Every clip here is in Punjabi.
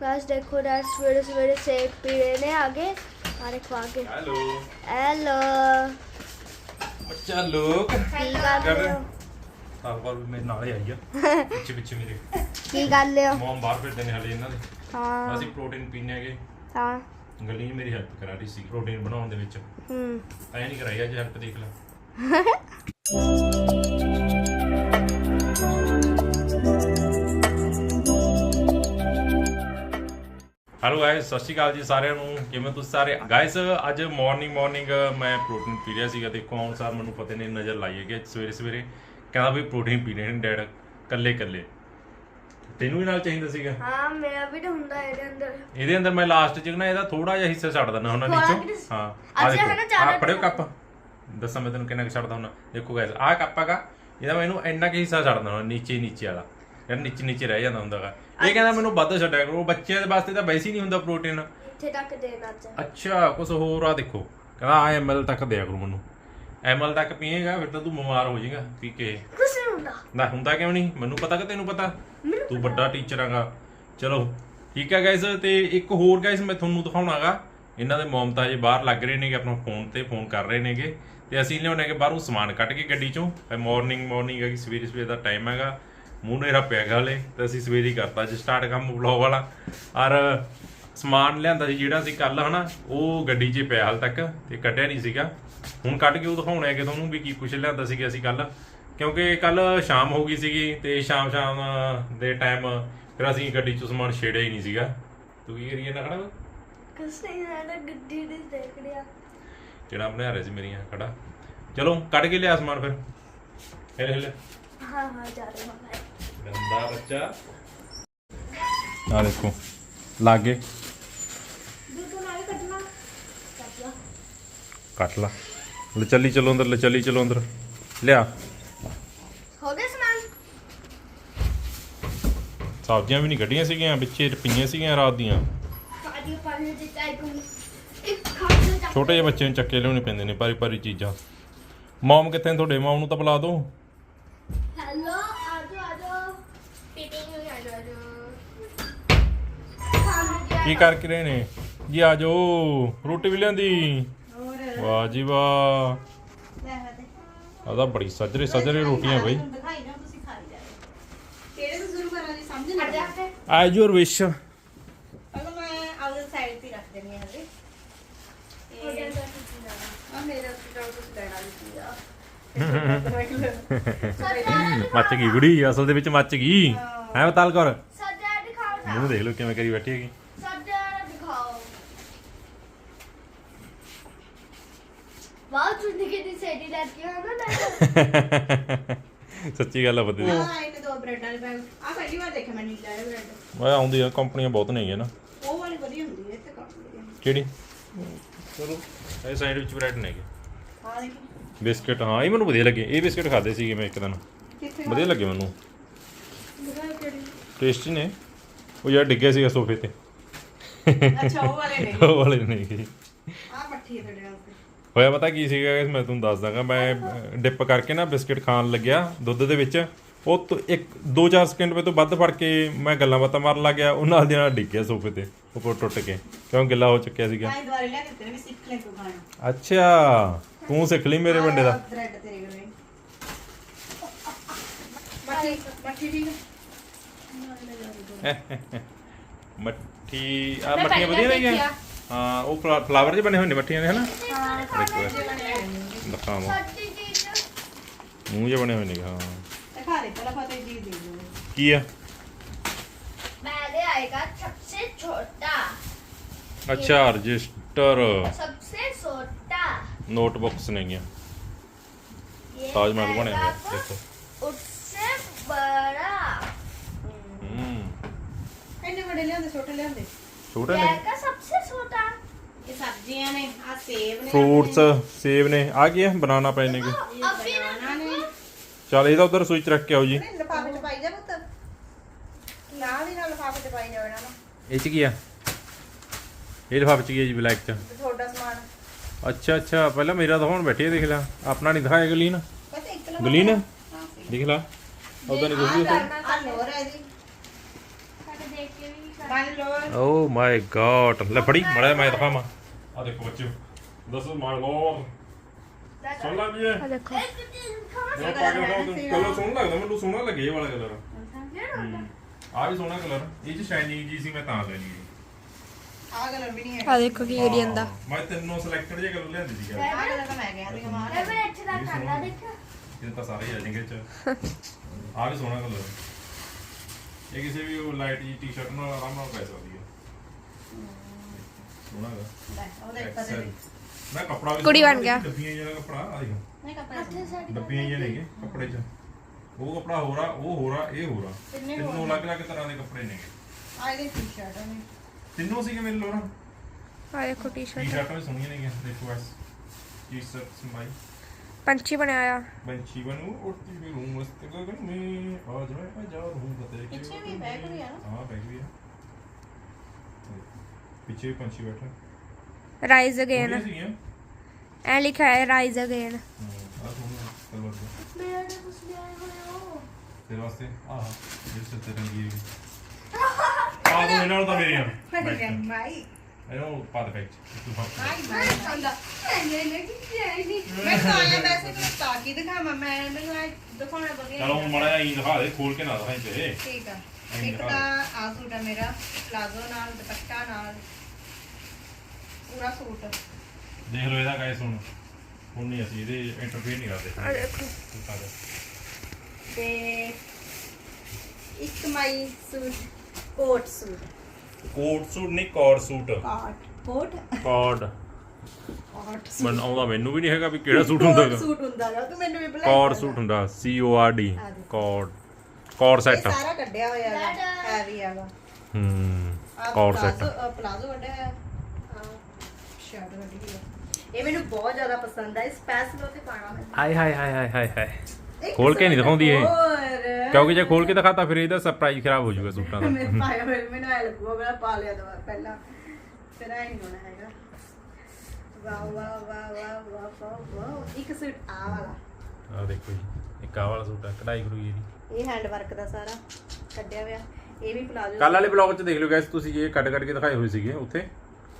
ਗਾਇਸ ਦੇਖੋ ਡੈਡ ਸਵੇਰੇ ਸਵੇਰੇ ਸੇਕ ਪੀ ਰਹੇ ਨੇ ਆਗੇ ਆਰੇ ਖਵਾ ਕੇ। ਹੈਲੋ। ਹੈਲੋ। ਬੱਚਾ ਲੋਕ। ਕੀ ਕਰ ਰਹੇ ਹੋ? ਆਹ ਬਾਰ ਮੇਰੇ ਨਾਲ ਹੀ ਆਈ ਆ। ਪਿੱਛੇ ਪਿੱਛੇ ਮੇਰੇ। ਕੀ ਰਹੇ ਹੋ? ਮੋਮ ਬਾਹਰ ਫਿਰਦੇ ਨੇ ਹਲੇ ਇਹਨਾਂ ਦੇ। ਹਾਂ। ਅਸੀਂ ਪ੍ਰੋਟੀਨ ਪੀਣੇ ਹੈਗੇ। ਹਾਂ। ਗੱਲੀ ਨੇ ਮੇਰੀ ਹੈਲਪ ਕਰਾ ਰਹੀ ਸੀ ਪ੍ਰੋਟੀਨ ਬਣਾਉਣ ਦੇ ਵਿੱਚ। ਹੂੰ। ਐ ਨਹੀਂ ਕਰਾਈ ਅੱਜ ਹੈਲਪ ਦੇਖ ਲੈ। ਹੈਲੋ ਗਾਇਸ ਸਤਿ ਸ਼੍ਰੀ ਅਕਾਲ ਜੀ ਸਾਰਿਆਂ ਨੂੰ। ਕਿਵੇਂ ਤੁਸੀਂ ਸਾਰੇ? ਗਾਇਸ ਅੱਜ ਮਾਰਨਿੰਗ ਮਾਰਨਿੰਗ ਮੈਂ ਪ੍ਰੋਟੀਨ ਪੀ ਰਿਹਾ ਸੀਗਾ। ਦੇਖੋ ਹੁਣ ਸਾਰ ਮੈਨੂੰ ਪਤਾ ਨਹੀਂ ਨਜ਼ਰ ਲਾਈ ਹੈ ਕਿ ਸਵੇਰੇ ਸਵੇਰੇ। ਕਹਿੰਦਾ ਵੀ ਪ੍ਰੋਟੀਨ ਪੀਣੇ ਨੇ ਡੈਡ ਕੱਲੇ ਕੱਲੇ। ਤੈਨੂੰ ਵੀ ਨਾਲ ਚਾਹੀਦਾ ਸੀਗਾ? ਹਾਂ ਮੇਰਾ ਵੀ ਤਾਂ ਹੁੰਦਾ ਇਹਦੇ ਅੰਦਰ। ਇਹਦੇ ਅੰਦਰ ਮੈਂ ਲਾਸਟ ਚ ਨਾ ਇਹਦਾ ਥੋੜਾ ਜਿਹਾ ਹਿੱਸਾ ਛੱਡ ਦਿੰਦਾ ਹੁੰਦਾ ਥੋੜ੍ਹਾ ਨੀਚੋਂ। ਹਾਂ ਆ ਦੇਖੋ। ਹੈ ਨਾ ਜ਼ਿਆਦਾ ਆ ਫੜਿਓ ਕੱਪ। ਦੱਸਾਂ ਮੈਂ ਤੈਨੂੰ ਕਿੰਨਾ ਕੁ ਛੱਡਦਾ ਹੁੰਦਾ। ਦੇਖੋ ਗਾਇਸ ਆਹ ਕੱਪ ਹੈਗਾ ਇਹਦਾ ਮੈਂ ਇਹਨੂੰ ਇੰਨਾ ਕੁ ਹਿੱਸਾ ਛੱਡ ਦਿੰਦਾ ਹੁੰਦਾ ਨੀਚੇ ਨੀਚੇ ਵਾਲਾ। ਜਿਹੜਾ ਨੀਚੇ ਨੀਚੇ ਰਹਿ ਜਾਂਦਾ ਹੁੰਦਾਗਾ ਇਹ ਕਹਿੰਦਾ ਮੈਨੂੰ ਵੱਧ ਛੱਡਿਆ ਕਰੋ। ਬੱਚਿਆਂ ਦੇ ਵਾਸਤੇ ਤਾਂ ਵੈਸੇ ਹੀ ਨਹੀਂ ਹੁੰਦਾ ਪ੍ਰੋਟੀਨ ਇੱਥੇ ਤੱਕ ਦੇਣਾ ਚਾਹੀਦਾ ਅੱਛਾ ਕੁਝ ਹੋਰ ਆ ਦੇਖੋ। ਕਹਿੰਦਾ ਆ ਐਮਐਲ ਤੱਕ ਦਿਆ ਕਰੋ ਮੈਨੂੰ। ਐਮਐਲ ਤੱਕ ਪੀਏਗਾ ਫਿਰ ਤਾਂ ਤੂੰ ਬਿਮਾਰ ਹੋ ਜਾਏਗਾ। ਪੀ ਕੇ ਕੁਛ ਨਹੀਂ ਹੁੰਦਾ। ਨਾ ਹੁੰਦਾ ਕਿਉਂ ਨਹੀਂ? ਮੈਨੂੰ ਪਤਾ ਕਿ ਤੈਨੂੰ ਪਤਾ? ਤੂੰ ਵੱਡਾ ਟੀਚਰ ਆਗਾ। ਚਲੋ ਠੀਕ ਹੈ ਗਾਇਸ ਤੇ ਇੱਕ ਹੋਰ ਗਾਇਸ ਮੈਂ ਤੁਹਾਨੂੰ ਦਿਖਾਉਣਾਗਾ। ਇਹਨਾਂ ਦੇ ਮਮਤਾ ਜੇ ਬਾਹਰ ਲੱਗ ਰਹੇ ਨੇਗੇ ਆਪਣਾ ਫੋਨ ਤੇ ਫੋਨ ਕਰ ਰਹੇ ਨੇਗੇ। ਤੇ ਅਸੀਂ ਲਿਆਉਣੇ ਕਿ ਬਾਹਰੋਂ ਸਮਾਨ ਕੱਢ ਕੇ ਗੱਡੀ ਚੋਂ। ਮਾਰਨਿੰਗ ਮਾਰਨਿੰਗ ਹੈਗੀ ਸਵੇਰੇ ਸਵੇਰੇ ਦਾ ਟਾਈਮ ਹੈਗਾ। ਮੂੰਹ ਨੇਰਾ ਪਿਆ ਗਾ ਹਲੇ ਤੇ ਅਸੀਂ ਸਵੇਰੇ ਕਰਤਾ ਅੱਜ ਸਟਾਰਟ ਕੰਮ ਵਲੌਗ ਵਾਲਾ। ਔਰ ਸਮਾਨ ਲਿਆਂਦਾ ਸੀ ਜਿਹੜਾ ਅਸੀਂ ਕੱਲ ਹਨਾ ਉਹ ਗੱਡੀ 'ਚ ਪਿਆ ਹਾਲ ਤੱਕ ਤੇ ਕੱਢਿਆ ਨਹੀਂ ਸੀਗਾ। ਹੁਣ ਕੱਢ ਕੇ ਉਹ ਦਿਖਾਉਣਾ ਹੈ ਕਿ ਤੁਹਾਨੂੰ ਵੀ ਕੀ ਕੁਛ ਲਿਆਂਦਾ ਸੀਗਾ ਅਸੀਂ ਕੱਲ ਕਿਉਂਕਿ ਕੱਲ ਸ਼ਾਮ ਹੋ ਗਈ ਸੀਗੀ ਤੇ ਸ਼ਾਮ ਸ਼ਾਮ ਦੇ ਟਾਈਮ ਫਿਰ ਅਸੀਂ ਗੱਡੀ 'ਚ ਸਮਾਨ ਛੇੜਿਆ ਹੀ ਨਹੀਂ ਸੀਗਾ। ਤੂੰ ਕੀ ਕਰੀਏ ਨਾ ਖੜਾ? ਨਹੀਂ ਹੁੰਦਾ ਗੱਡੀ ਦੇ ਦੇਖ ਜਿਹੜਾ ਬਣਾ ਰਿਹਾ ਸੀ ਮੇਰੀਆਂ ਖੜਾ। ਚਲੋ ਕੱਢ ਕੇ ਲਿਆ ਸਮਾਨ ਫਿਰ। ਹਿਲ ਹਿਲ। ਹਾਂ ਹਾਂ ਜਾ ਰਿਹਾ ਹਾਂ ਗੰਦਾ ਬੱਚਾ। ਆ ਦੇਖੋ ਲਾਗੇ। ਦੁੱਧ ਨਾਲ ਕੱਢਣਾ। ਕੱਢ ਲਾ। ਕੱਟ ਲਾ। ਲੈ ਚੱਲੀ ਚਲੋ ਅੰਦਰ ਲੈ ਚੱਲੀ ਚਲੋ ਅੰਦਰ। ਲਿਆ। ਹੋ ਗਿਆ ਸਮਾਨ। ਸਬਜ਼ੀਆਂ ਵੀ ਨਹੀਂ ਕੱਢੀਆਂ ਸੀਗੀਆਂ ਵਿੱਚੇ ਪਈਆਂ ਸੀਗੀਆਂ ਰਾਤ ਦੀਆਂ। ਕਾਦੀ ਪਾਣੀ ਦੇ ਚਾਈ ਕੋ ਇੱਕ ਖਾਣਾ ਜਾ ਛੋਟੇ ਜਿਹੇ ਬੱਚੇ ਨੂੰ ਚੱਕੇ ਲਿਆਉਣੇ ਪੈਂਦੇ ਨੇ ਭਾਰੀ ਭਾਰੀ ਚੀਜ਼ਾਂ। ਮਮ ਕਿੱਥੇ ਨੇ ਤੁਹਾਡੇ? ਮਮ ਨੂੰ ਤਾਂ ਬੁਲਾ ਦਿਓ ਹੈਲੋ ਆਜੋ ਆਜੋ ਪੀਟਿੰਗ ਨੂੰ ਆਜੋ ਆਜੋ ਕੀ ਕਰਕੇ ਰਹੇ ਨੇ? ਜੀ ਆ ਜਾਓ ਰੋਟੀ ਵੀ ਲਿਆਂਦੀ? ਵਾਹ ਜੀ ਵਾਹ। ਆ ਤਾਂ ਬੜੀ ਸਜਰੇ ਸਜਰੇ ਰੋਟੀਆਂ ਬਈ। ਦਿਖਾਈ ਨਾ ਤੁਸੀਂ ਖਾਈ ਜਾ ਕਿਹੜੇ ਤੋਂ ਸ਼ੁਰੂ ਕਰਾਂ ਜੀ ਸਮਝ ਨਹੀਂ ਹਟ ਜਾ ਆਉਂਦਾ ਕੇ ਐਜ ਯੂਰ ਵਿਸ਼ ਅਗਰ ਮੈਂ ਆਉਟ ਸਾਈਡ ਤੇ ਹੀ ਰੱਖ ਦੇਣੀ ਹੈ ਹਲੇ ਹੋ ਗਿਆ ਆ ਮੇਰੇ ਉੱਤੇ ਤਾਂ ਕੁਝ ਲੈਣਾ ਨਹੀਂ ਸੀਗਾ ਮੱਚ ਗਈ ਕੁੜੀ ਅਸਲ ਦੇ ਵਿੱਚ ਮੱਚ ਗਈ। ਹੈ। ਬਤਾਲ ਕਰ? ਮੂੰਹ ਦੇਖ ਲਓ ਕਿਵੇਂ ਕਰੀ ਬੈਠੀ ਹੈਗੀ ਸੱਜਾ ਦਿਖਾਓ ਕਿੰਨੀ ਸੇਡੀ ਲੱਗਦੀ ਹੈ ਨਾ ਸੱਚੀ ਗੱਲ ਆ ਬੰਦੇ ਦੀ। ਆ ਇਹਨੇ ਦੋ ਬ੍ਰੈਡ ਵਾਲੇ ਬੈਗ ਆ ਪਹਿਲੀ ਵਾਰ ਦੇਖਿਆ ਮੈਂ ਨੀਲਾ ਜਿਹਾ ਬ੍ਰੈਡ। ਓਏ ਆਉਂਦੀ ਆ ਕੰਪਨੀਆਂ ਬਹੁਤ ਨੇ ਹੈਗੀਆਂ ਨਾ। ਉਹ ਵਾਲੀ ਵਧੀਆ ਹੁੰਦੀ ਹੈ ਤੇ ਕੰਪਨੀ ਕਿਹੜੀ? ਚਲੋ ਇਹ ਸਾਈਡ ਵਿੱਚ ਬ੍ਰੈਡ ਨੇਗੇ ਹਾਂ ਦੇਖੀ। ਬਿਸਕਟ ਹਾਂ ਇਹ ਮੈਨੂੰ ਵਧੀਆ ਲੱਗੇ। ਇਹ ਬਿਸਕਟ ਖਾਦੇ ਸੀਗੇ ਮੈਂ ਇੱਕ ਦਿਨ। ਕਿੱਥੇ ਵਧੀਆ ਲੱਗੇ ਮੈਨੂੰ। ਕਿਹੜੀ? ਟੇਸਟੀ ਨੇ। ਉਹ ਯਾਰ ਡਿੱਗਿਆ ਸੀਗਾ ਸੋਫੇ ਤੇ। ਅੱਛਾ ਉਹ ਵਾਲੇ ਨੇ। ਉਹ ਵਾਲੇ ਨਹੀਂ ਆ ਮੱਠੀ ਹੈ ਤੁਹਾਡੇ ਵਾਸਤੇ। ਹੋਇਆ ਪਤਾ ਕੀ ਸੀਗਾ guys, ਮੈਂ ਤੁਹਾਨੂੰ ਦੱਸ ਦਾਂਗਾ ਮੈਂ ਡਿਪ ਕਰਕੇ ਨਾ ਬਿਸਕਟ ਖਾਣ ਲੱਗਿਆ ਦੁੱਧ ਦੇ ਵਿੱਚ। ਉਹ ਤੋਂ ਇੱਕ 2-4 ਸਕਿੰਟ ਵਿੱਚ ਤੋਂ ਵੱਧ ਫੜ ਕੇ ਮੈਂ ਗੱਲਾਂ ਬਾਤਾਂ ਮਾਰਨ ਲੱਗ ਗਿਆ। ਉਹ ਨਾਲ ਦੀ ਨਾਲ ਡਿੱਗ ਗਿਆ ਸੋਫੇ ਤੇ ਉੱਪਰ ਟੁੱਟ ਕੇ। ਕਿਉਂ ਗਿੱਲਾ ਹੋ ਚੁੱਕਿਆ ਸੀਗਾ? ਤਾਂ ਹੀ ਦੁਆਰੇ ਲਿਆ ਦਿੱਤੇ ਨੇ ਵੀ ਸਿੱਖ ਲੈ ਤੂੰ ਖਾਣਾ। ਅੱਛਾ ਤੂੰ ਸਿੱਖ ਲਈ ਮੇਰੇ ਬੰਦੇ ਦਾ। ਬ੍ਰੈਡ ਤੇਰੇ ਕੋਲ। ਮੱਠੀ ਮੱਠੀ ਹੈ ਮੱਠੀ ਆ ਮੱਠੀਆਂ ਵਧੀਆ ਲੱਗੀਆਂ ਹਾਂ ਉਹ ਫਲਾ- ਫਲਾਵਰ ਜਿਹੇ ਬਣੇ ਹੋਏ ਨੇ ਮੱਠੀਆਂ ਦੇ ਹਨਾ ਦੇਖੋ ਇਹ। ਦਿਖਾਵਾਂ ਸੱਚੀ ਚੀਜ਼ ਮੂੰਹ ਜਿਹੇ ਬਣੇ ਹੋਏ ਨੇ ਹਾਂ ਦਿਖਾ ਦੇ ਪਹਿਲਾਂ ਫਤਿਹ ਜੀ ਦੇ ਦਿਓ ਕੀ ਆ पहले आएगा सबसे छोटा ਅੱਛਾ ਰਜਿਸਟਰ सबसे छोटा ਨੋਟਬੁੱਕਸ ਨੇਗੀਆਂ ये ਤਾਜ ਮਹਿਲ ਬਣਿਆ आएगा ਹੋਇਆ ਦੇਖੋ उससे बड़ा ਹੂੰ ਇੰਨੇ ਵੱਡੇ ਲਿਆਂਦੇ ਛੋਟੇ ਲਿਆਂਦੇ ਛੋਟੇ ये ਨੇ आएगा सबसे छोटा ਇਹ ਸਬਜ਼ੀਆਂ ਨੇ ਆ ਸੇਬ ਨੇ ਫਰੂਟਸ ਸੇਬ ਨੇ ਆ ਕੀ ਆ ਬਨਾਨਾ ਪਏ ਨੇਗੇ ਇਹ ਬਨਾਨਾ ਨੇ ਚਲ ਇਹਦਾ ਉਧਰ ਸੂਈ ਚ ਰੱਖ ਕੇ ਆਓ ਜੀ ਨਹੀਂ ਲਫਾਫੇ ਚ ਪਾਈ ਜਾ ਪੁੱਤ ਨਾਲ ਹੀ ਨਾਲ ਲਫਾਫੇ ਚ ਪਾਈ ਜਾਓ ਇਹਨਾਂ ਨੂੰ ਇਹ ਚ ਕੀ ਆ ਇਹ ਲਿਫਾਫੇ ਚ ਕੀ ਆ ਜੀ ਬਲੈਕ ਚ ਤੇ ਤੁਹਾਡਾ ਸਮਾਨ ਅੱਛਾ ਅੱਛਾ ਪਹਿਲਾਂ ਮੇਰਾ ਤਾਂ ਹੁਣ ਬੈਠੇ ਦੇਖ ਲੈ ਆਪਣਾ ਨਹੀਂ ਦਿਖਾਇਆ ਗਲੀਨ ਪਤਾ ਇੱਕ ਲਫਾਫਾ ਗਲੀਨ ਹਾਂ ਦੇਖ ਲੈ ਉਹਦਾ ਨਹੀਂ ਕੁਝ ਵੀ ਉੱਥੇ ਆ ਲੋਰ ਹੈ ਜੀ ਸਾਡੇ ਦੇਖ ਕੇ ਵੀ ਕਰ ਬਣ ਲੋ ਓ ਮਾਈ ਗॉड ਲੈ ਫੜੀ ਮੜਾ ਮੈਂ ਦਿਖਾਵਾਂ। ਆ ਦੇਖੋ ਬੱਚਿਓ ਦੱਸੋ ਮਾਈ ਗॉड ਸੁਣ ਲਾ ਵੀ ਇਹ। ਆ ਦੇਖੋ। ਇੱਕ ਦਿਨ ਖਾਣਾ ਮੈਂ ਪਾ ਕੇ ਦਿਖਾਉਂ ਤੈਨੂੰ ਕਲਰ ਸੋਹਣਾ ਲੱਗਦਾ ਮੈਨੂੰ ਸੋਹਣਾ ਲੱਗੇ ਇਹ ਵਾਲਾ ਕਲਰ ਆ ਵੀ ਸੋਹਣਾ ਕਲਰ ਇਹ ਚ ਸ਼ਾਈਨਿੰਗ ਜੀ ਸੀ ਮੈਂ ਤਾਂ ਲੈਣੀ ਸੀ। ਆ ਕਲਰ ਵੀ ਨਹੀਂ ਹੈ ਆ ਦੇਖੋ ਕੀ ਜਾਂਦਾ ਹਾਂ, ਮੈਂ ਤੈਨੂੰ ਸਿਲੈਕਟਡ ਜੇ ਕਲਰ ਲਿਆਂਦੀ ਸੀ ਯਾਰ ਆ ਕਲਰ ਤਾਂ ਮੈਂ ਗਿਆ ਸੀ ਕਮਾਲ ਇਹ ਮੈਂ ਇੱਥੇ ਦਾ ਕਰਨਾ ਦੇਖ ਇਹ ਤਾਂ ਸਾਰੇ ਹੀ ਆ ਜਾਣਗੇ ਚ। ਆ ਵੀ ਸੋਹਣਾ ਕਲਰ ਇਹ ਕਿਸੇ ਵੀ ਉਹ ਲਾਈਟ ਜੀ ਟੀ-ਸ਼ਰਟ ਨਾਲ ਆਰਾਮ ਨਾਲ ਪੈ ਸਕਦੀ ਹੈ ਸੋਹਣਾ ਗਾ ਲੈ ਉਹ ਦੇਖ ਪਤਾ ਐਕਸਲ ਨਹੀਂ ਮੈਂ ਕੱਪੜਾ ਵੀ ਕੁੜੀ ਸੋਹਣਾ ਬਣ ਗਿਆ। ਡੱਬੀਆਂ ਜਿਹੜਾ ਕੱਪੜਾ ਆ ਦੇਖੋ ਨਹੀਂ ਕੱਪੜਾ ਇੱਥੇ ਸਾਡੀ ਡੱਬੀਆਂ ਜਿਹੀਆਂ ਨੇਗੇ ਕੱਪੜੇ 'ਚ ਉਹ ਕੱਪੜਾ ਹੋਰ ਆ ਉਹ ਹੋਰ ਆ ਇਹ ਹੋਰ ਆ ਤਿੰਨੇ ਤਿੰਨੋਂ ਹੋਰ ਅਲੱਗ-ਅਲੱਗ ਤਰ੍ਹਾਂ ਦੇ ਕੱਪੜੇ ਨੇਗੇ ਆ ਇਹਦੀ ਟੀ-ਸ਼ਰਟ ਨੇ ਤਿੰਨੋਂ ਸੀਗੇ ਮੇਰੇ ਲੋਰਾਂ ਆ ਦੇਖੋ ਟੀ-ਸ਼ਰਟ ਟੀ-ਸ਼ਰਟਾਂ ਵੀ ਸੋਹਣੀਆਂ ਨੇਗੀਆਂ ਦੇਖੋ ਐਸ ਟੀ-ਸ਼ਰਟ ਸੰਭਾਈ ਪੰਛੀ ਬਣਾਇਆ। ਆ ਬੰਚੀ ਬਣੂ ਉੜਤੀ ਵੀ ਹੂੰ ਮਸਤ ਗਗਨ ਮੇ ਆਜ ਮੈਂ ਆਜ਼ਾਦ ਹੂੰ ਬਤੇ ਕੇ ਪਿੱਛੇ ਵੀ ਬੈਗ ਵੀ ਆ ਨਾ। ਹਾਂ ਬੈਗ ਵੀ ਆ। ਪਿੱਛੇ ਪੰਛੀ ਬੈਠਾ। ਰਾਈਜ਼ ਅਗੇਨ ਐ ਲਿਖਿਆ ਹੈ ਰਾਈਜ਼ ਅਗੇਨ ਹਾਂ ਆ ਸੋਹਣਾ ਕਲਰ ਦਾ ਮੇਰਾ ਤਾਂ ਕੁਝ ਨਹੀਂ ਇਹਨਾਂ ਪਾ ਦੇ ਵਿੱਚ ਮੈਂ ਤਾਂ ਆਇਆ ਵੈਸੇ ਕਿ ਤਾਂ ਕੀ ਦਿਖਾਵਾਂ। ਮੈਂ ਮੈਨੂੰ ਇਹ ਦਿਖਾਉਣਾ ਵਧੀਆ ਚਲੋ ਹੁਣ ਮੜਾ ਹੀ ਦਿਖਾ ਦੇ ਖੋਲ ਕੇ ਨਾ ਦਿਖਾਈ ਤੇ। ਠੀਕ ਆ। ਐਂ ਇੱਕ ਤਾਂ ਆ ਸੂਟ ਆ ਮੇਰਾ ਪਲਾਜ਼ੋ ਨਾਲ ਦੁਪੱਟਾ ਨਾਲ ਪੂਰਾ ਸੂਟ। ਦੇਖ ਲਓ ਇਹਦਾ ਗਾਇਸ ਹੁਣ। ਹੁਣ ਨਹੀਂ ਅਸੀਂ ਇਹਦੇ ਇੰਟਰਫੇਅਰ ਨਹੀਂ ਕਰਦੇ। ਆ ਦੇਖੋ। ਦਿਖਾ ਦੇ। ਤੇ ਇੱਕ ਮਾਈ suit coat suit. Coat suit ਨਹੀਂ ਕੋਟ ਸੂਟ। ਕਾਟ? ਕੋਟ ਕੋਡ ਕੋਟ ਮਨ ਆਉਂਦਾ ਮੈਨੂੰ ਵੀ ਨਹੀਂ ਹੈਗਾ ਵੀ ਕਿਹੜਾ ਸੂਟ ਹੁੰਦਾ ਹੈਗਾ। ਸੂਟ ਹੁੰਦਾ ਗਾ ਤੂੰ ਮੈਨੂੰ ਵੀ ਬੁਲਾ ਕੋਡ ਸੂਟ ਹੁੰਦਾ ਸੀ ਓ ਆਰ ਡੀ ਕੋਡ ਇਹ ਸੈੱਟ ਸਾਰਾ ਕੱਢਿਆ ਹੋਇਆ ਹੈਗਾ ਹੈਵੀ ਹੈਗਾ। ਹੂੰ ਆਹ ਪਲਾਜ਼ੋ ਸੈੱਟ ਅਹ ਪਲਾਜ਼ੋ ਕੱਢਿਆ ਹੋਇਆ। ਆ ਸ਼ਰਟ ਕੱਢੀ ਹੋਈ ਆ। ਇਹ ਮੈਨੂੰ ਬਹੁਤ ਜ਼ਿਆਦਾ ਪਸੰਦ ਆ ਸਪੈਸ਼ਲ ਉਹਤੇ ਪਾਣਾ ਮੈਂ। ਹਾਏ ਹਾਏ ਹਾਏ ਹਾਏ ਹਾਏ ਹਾਏ। ਖੋਲ ਕੇ ਨਹੀਂ ਦਿਖਾਉਂਦੀ ਇਹ। ਕਿਉਂਕਿ ਜੇ ਖੋਲ ਕੇ ਦਿਖਾਤਾ ਫਿਰ ਇਹਦਾ ਸਰਪ੍ਰਾਈਜ਼ ਖਰਾਬ ਹੋ ਜਾਊਗਾ ਸੂਟਾਂ ਦਾ। ਮੈਂ ਪਾਇਆ ਹੋਇਆ ਮੈਨੂੰ ਐ ਲੱਗੂਗਾ ਮੈਂ ਪਾ ਲਿਆ ਦਵਾ ਪਹਿਲਾਂ। ਫਿਰ ਐ ਨਹੀਂ ਹੋਣਾ ਹੈਗਾ। ਵਾਹ ਵਾਹ ਵਾਹ ਵਾਹ ਵਾਹ ਵਾਹ ਇੱਕ ਸੂਟ ਆ ਵਾਲਾ। ਆ ਦੇਖੋ ਜੀ ਇੱਕ ਆਹ ਵਾਲਾ ਸੂਟ ਆ ਕਢਾਈ ਕਰੂਈ ਇਹਦੀ। ਇਹ ਹੈਂਡ ਵਰਕ ਦਾ ਸਾਰਾ ਕੱਢਿਆ ਹੋਇਆ। ਇਹ ਵੀ ਪਲਾਜ਼ੋ ਕੱਲ ਵਾਲੇ ਬਲੌਗ 'ਚ ਦੇਖ ਲਿਓ ਗਾਇਸ ਤੁਸੀਂ ਇਹ ਕੱਟ ਕੱਟ ਕੇ ਦਿਖਾਏ ਹੋਏ ਸੀਗੇ ਉੱਥੇ।